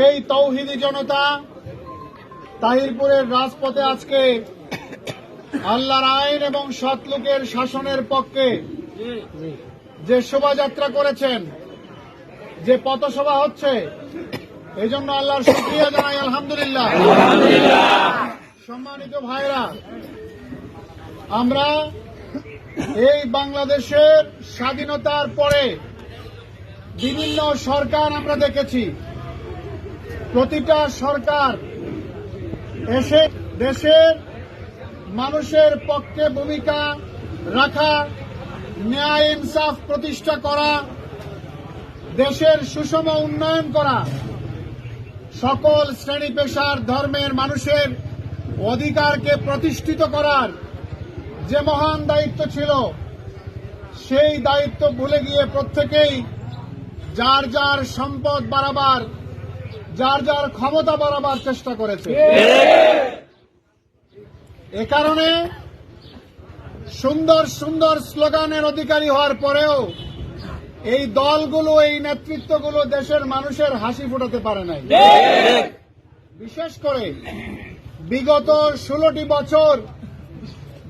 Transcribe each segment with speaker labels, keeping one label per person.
Speaker 1: এই তৌহিদি জনতা, তাহিরপুরের রাজপথে আজকে আল্লাহর আইন এবং সৎলোকের শাসনের পক্ষে যে শোভাযাত্রা করেছেন, যে পথসভা হচ্ছে এই জন্য আল্লাহর শুক্রিয়া জানাই, আলহামদুলিল্লাহ। সম্মানিত ভাইরা, আমরা এই বাংলাদেশের স্বাধীনতার পরে বিভিন্ন সরকার আমরা দেখেছি। প্রতিটা সরকার এসে দেশের মানুষের পক্ষে ভূমিকা রাখা, ন্যায় ইনসাফ প্রতিষ্ঠা করা, দেশের সুষম উন্নয়ন করা, সকল শ্রেণি পেশার ধর্মের মানুষের অধিকারকে প্রতিষ্ঠিত করার যে মহান দায়িত্ব ছিল, সেই দায়িত্ব ভুলে গিয়ে প্রত্যেকেই যার যার সম্পদ বাড়াবার যার যার ক্ষমতা বাড়াবার চেষ্টা করেছে। এ কারণে সুন্দর সুন্দর স্লোগানের অধিকারী হওয়ার পরেও এই দলগুলো, এই নেতৃত্বগুলো দেশের মানুষের হাসি ফোটাতে পারে নাই। বিশেষ করে বিগত ষোলোটি বছর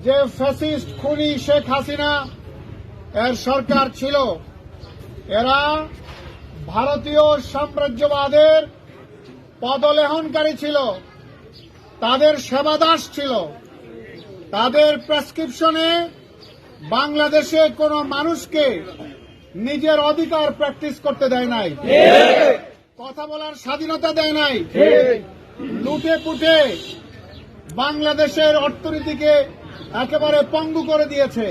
Speaker 1: যে ফ্যাসিস্ট খুনি শেখ হাসিনা এর সরকার ছিল, এরা ভারতীয় সাম্রাজ্যবাদের পদলেহনকারী ছিল। তাদের সেবাদাস ছিল। তাদের প্রেসক্রিপশনে বাংলাদেশে কোনো মানুষকে নিজের অধিকার প্র্যাকটিস করতে দেয় নাই। কথা বলার স্বাধীনতা দেয় নাই। লুটে পুটে বাংলাদেশের অর্থনীতিকে একেবারে পঙ্গু করে দিয়েছে।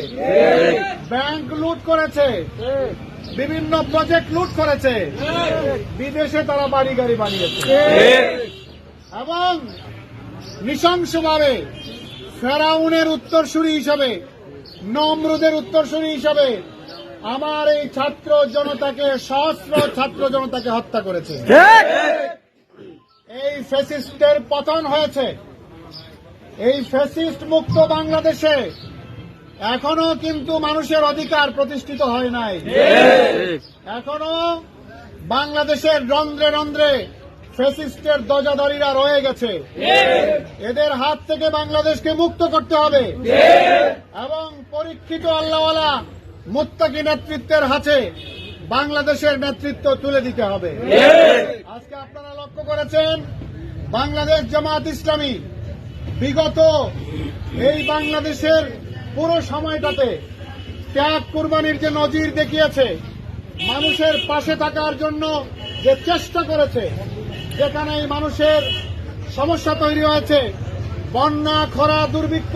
Speaker 1: ব্যাংক লুট করেছে। বিভিন্ন প্রজেক্ট লুট করেছে। বিদেশে তারা বাড়ি গাড়ি বানিয়েছে এবং নৃশংসভাবে ফেরাউনের উত্তরসূরি হিসাবে নমরুদের উত্তরসূরি হিসাবে আমার এই ছাত্র জনতাকে সহস্র ছাত্র জনতাকে হত্যা করেছে। এই ফ্যাসিস্টের পতন হয়েছে। এই ফ্যাসিস্ট মুক্ত বাংলাদেশে এখনও কিন্তু মানুষের অধিকার প্রতিষ্ঠিত হয় নাই। এখনও বাংলাদেশের রন্ধ্রে রন্ধ্রে ফেসিস্টের দজাদারীরা রয়ে গেছে। এদের হাত থেকে বাংলাদেশকে মুক্ত করতে হবে। এবং পরীক্ষিত আল্লাহওয়ালা মুত্তাকি নেতৃত্বের হাতে বাংলাদেশের নেতৃত্ব তুলে দিতে হবে। আজকে আপনারা লক্ষ্য করেছেন, বাংলাদেশ জামাত ইসলামী বিগত এই বাংলাদেশের পুরো সময়টাতে ত্যাগ কুরবানির যে নজির দেখিয়েছে মানুষের পাশে থাকার জন্য যে চেষ্টা করেছে যেখানে এই মানুষের সমস্যা তৈরি হয়েছে বন্যা খরা দুর্ভিক্ষ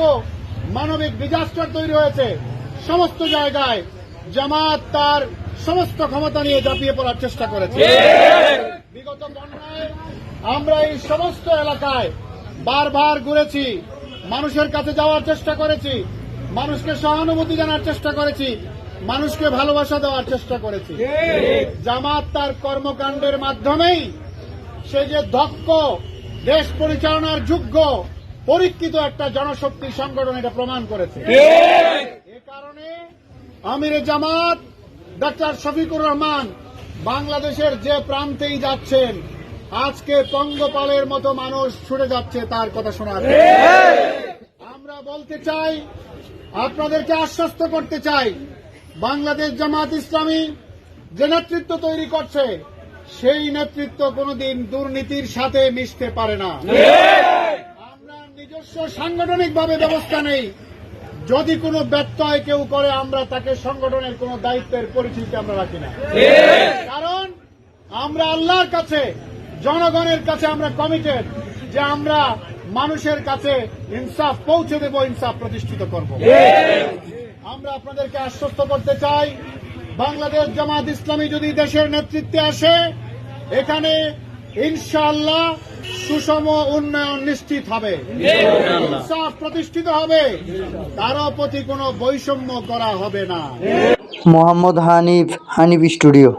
Speaker 1: মানবিক ডিজাস্টার তৈরি হয়েছে সমস্ত জায়গায় জামাত তার সমস্ত ক্ষমতা নিয়ে ঝাঁপিয়ে পড়ার চেষ্টা করেছে। বিগত বন্যায় আমরা এই সমস্ত এলাকায় বারবার ঘুরেছি, মানুষের কাছে যাওয়ার চেষ্টা করেছি, মানুষকে সহানুভূতি জানার চেষ্টা করেছি, মানুষকে ভালোবাসা দেওয়ার চেষ্টা করেছি। জামাত তার কর্মকাণ্ডের মাধ্যমেই সে যে দক্ষ, দেশ পরিচালনার যোগ্য, পরীক্ষিত একটা জনশক্তি সংগঠন এটা প্রমাণ করেছে। এ কারণে আমিরে জামাত ডাক্তার শফিকুর রহমান বাংলাদেশের যে প্রান্তেই যাচ্ছেন আজকে পঙ্গপালের মতো মানুষ ছুটে যাচ্ছে তার কথা শোনার। আমরা বলতে চাই, আপনাদেরকে আশ্বস্ত করতে চাই, বাংলাদেশ জামাত ইসলামী যে নেতৃত্ব তৈরি করছে, সেই নেতৃত্ব কোনোদিন দুর্নীতির সাথে মিশতে পারে না। আমরা নিজস্ব সাংগঠনিকভাবে ব্যবস্থা নেই। যদি কোনো ব্যত্যয় কেউ করে, আমরা তাকে সংগঠনের কোনো দায়িত্বের পরিচিতি আমরা রাখি না। কারণ আমরা আল্লাহর কাছে জনগণের কাছে আমরা কমিটেড যে আমরা মানুষের কাছে ইনসাফ পৌঁছে দেব, ইনসাফ প্রতিষ্ঠিত করব। আমরা আপনাদেরকে আশ্বস্ত করতে চাই, বাংলাদেশ জামাত ইসলামী যদি দেশের নেতৃত্বে আসে, এখানে ইনশাআল্লাহ সুষম উন্নয়ন নিশ্চিত হবে। ইনসাফ প্রতিষ্ঠিত হবে, কারও প্রতি কোনো বৈষম্য করা হবে না।
Speaker 2: মোহাম্মদ হানিফ হানিফ স্টুডিও।